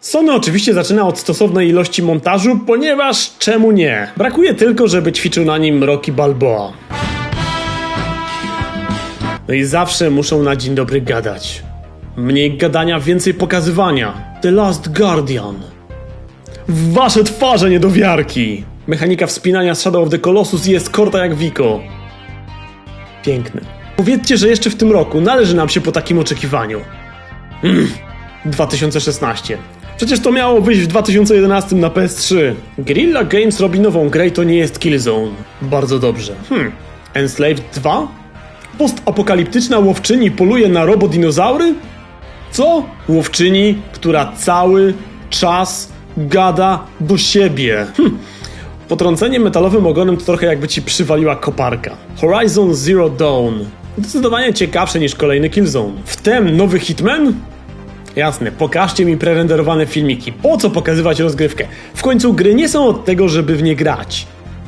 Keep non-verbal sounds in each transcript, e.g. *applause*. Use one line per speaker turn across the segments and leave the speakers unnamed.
Sony oczywiście zaczyna od stosownej ilości montażu, ponieważ czemu nie? Brakuje tylko, żeby ćwiczył na nim Rocky Balboa. No i zawsze muszą na dzień dobry gadać. Mniej gadania, więcej pokazywania. The Last Guardian. Wasze twarze niedowiarki! Mechanika wspinania z Shadow of the Colossus jest korta jak Wiko. Piękny. Powiedzcie, że jeszcze w tym roku należy nam się po takim oczekiwaniu. 2016. Przecież to miało wyjść w 2011 na PS3. Guerrilla Games robi nową grę i to nie jest Killzone. Bardzo dobrze. Hmm. Enslaved 2? Postapokaliptyczna łowczyni poluje na robodinozaury? Co? Łowczyni, która cały czas gada do siebie. Hm. Potrącenie metalowym ogonem to trochę jakby ci przywaliła koparka. Horizon Zero Dawn. Zdecydowanie ciekawsze niż kolejny Killzone. Wtem nowy Hitman? Jasne, pokażcie mi prerenderowane filmiki. Po co pokazywać rozgrywkę? W końcu gry nie są od tego, żeby w nie grać.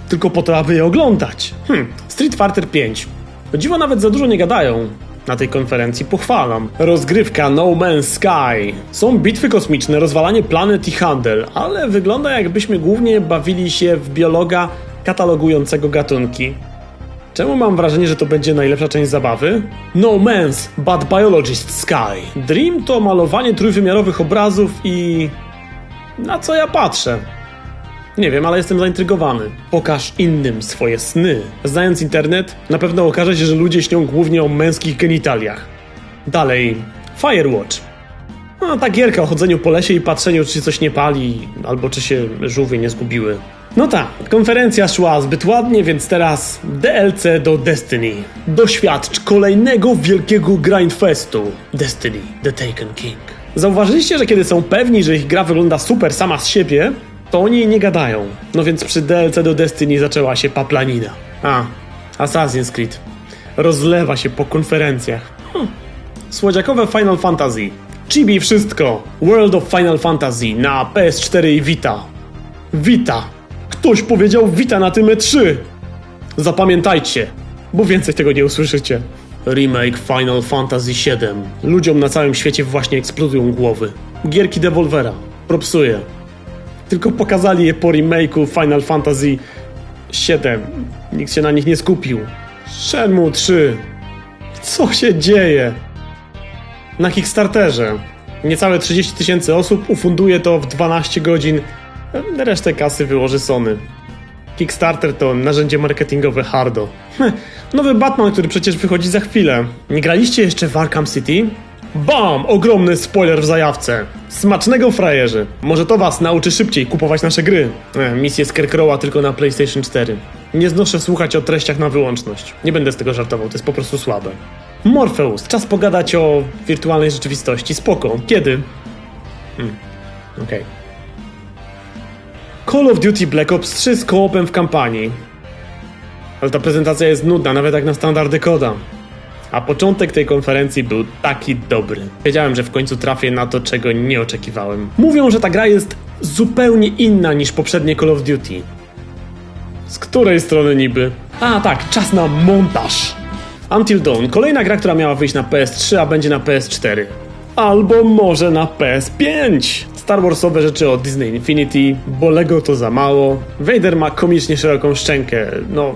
Tylko po to, aby je oglądać. Hm, Street Fighter 5. O dziwo nawet za dużo nie gadają. Na tej konferencji pochwalam. Rozgrywka No Man's Sky. Są bitwy kosmiczne, rozwalanie planet i handel, ale wygląda jakbyśmy głównie bawili się w biologa katalogującego gatunki. Czemu mam wrażenie, że to będzie najlepsza część zabawy? No Man's Bad Biologist Sky. Dream to malowanie trójwymiarowych obrazów i... Na co ja patrzę? Nie wiem, ale jestem zaintrygowany. Pokaż innym swoje sny. Znając internet, na pewno okaże się, że ludzie śnią głównie o męskich genitaliach. Dalej, Firewatch. No, ta gierka o chodzeniu po lesie i patrzeniu, czy coś nie pali, albo czy się żółwie nie zgubiły. No tak, konferencja szła zbyt ładnie, więc teraz DLC do Destiny. Doświadcz kolejnego wielkiego grindfestu. Destiny, The Taken King. Zauważyliście, że kiedy są pewni, że ich gra wygląda super sama z siebie, to oni nie gadają. No więc przy DLC do Destiny zaczęła się paplanina. A, Assassin's Creed. Rozlewa się po konferencjach. Hm. Słodziakowe Final Fantasy. Chibi wszystko. World of Final Fantasy na PS4 i Vita. Vita. Ktoś powiedział Vita na tym E3. Zapamiętajcie, bo więcej tego nie usłyszycie. Remake Final Fantasy VII. Ludziom na całym świecie właśnie eksplodują głowy. Gierki Devolvera. Propsuje. Tylko pokazali je po remake'u Final Fantasy VII. Nikt się na nich nie skupił. Shenmue 3. Co się dzieje? Na Kickstarterze. Niecałe 30 tysięcy osób ufunduje to w 12 godzin. Resztę kasy wyłoży Sony. Kickstarter to narzędzie marketingowe hardo. Nowy Batman, który przecież wychodzi za chwilę. Nie graliście jeszcze w Arkham City? Bam! Ogromny spoiler w zajawce. Smacznego frajerzy. Może to was nauczy szybciej kupować nasze gry. E, misję Scarecrowa tylko na PlayStation 4. Nie znoszę słuchać o treściach na wyłączność. Nie będę z tego żartował, to jest po prostu słabe. Morpheus, czas pogadać o wirtualnej rzeczywistości. Spoko. Kiedy? Hmm. Okej. Call of Duty Black Ops 3 z koopem w kampanii. Ale ta prezentacja jest nudna, nawet jak na standardy koda. A początek tej konferencji był taki dobry. Wiedziałem, że w końcu trafię na to, czego nie oczekiwałem. Mówią, że ta gra jest zupełnie inna niż poprzednie Call of Duty. Z której strony niby? A tak, czas na montaż. Until Dawn, kolejna gra, która miała wyjść na PS3, a będzie na PS4. Albo może na PS5. Star Warsowe rzeczy o Disney Infinity, bo Lego to za mało. Vader ma komicznie szeroką szczękę, no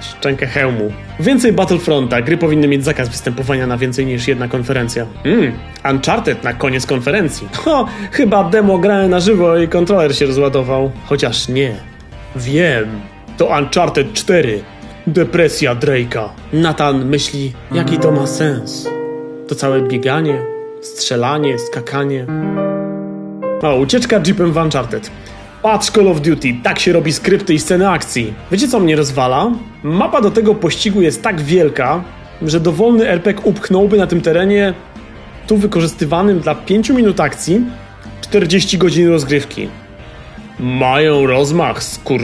szczękę hełmu. Więcej Battlefronta, gry powinny mieć zakaz występowania na więcej niż jedna konferencja. Mmm, Uncharted na koniec konferencji. *laughs* Ho, chyba demo grałem na żywo i kontroler się rozładował. Chociaż nie. Wiem, to Uncharted 4. Depresja Drake'a. Nathan myśli, jaki to ma sens. To całe bieganie, strzelanie, skakanie. O, ucieczka jeepem w Uncharted. Patrz Call of Duty, tak się robi skrypty i sceny akcji. Wiecie co mnie rozwala? Mapa do tego pościgu jest tak wielka, że dowolny RPG upchnąłby na tym terenie, tu wykorzystywanym dla 5 minut akcji, 40 godzin rozgrywki. Mają rozmach, skur...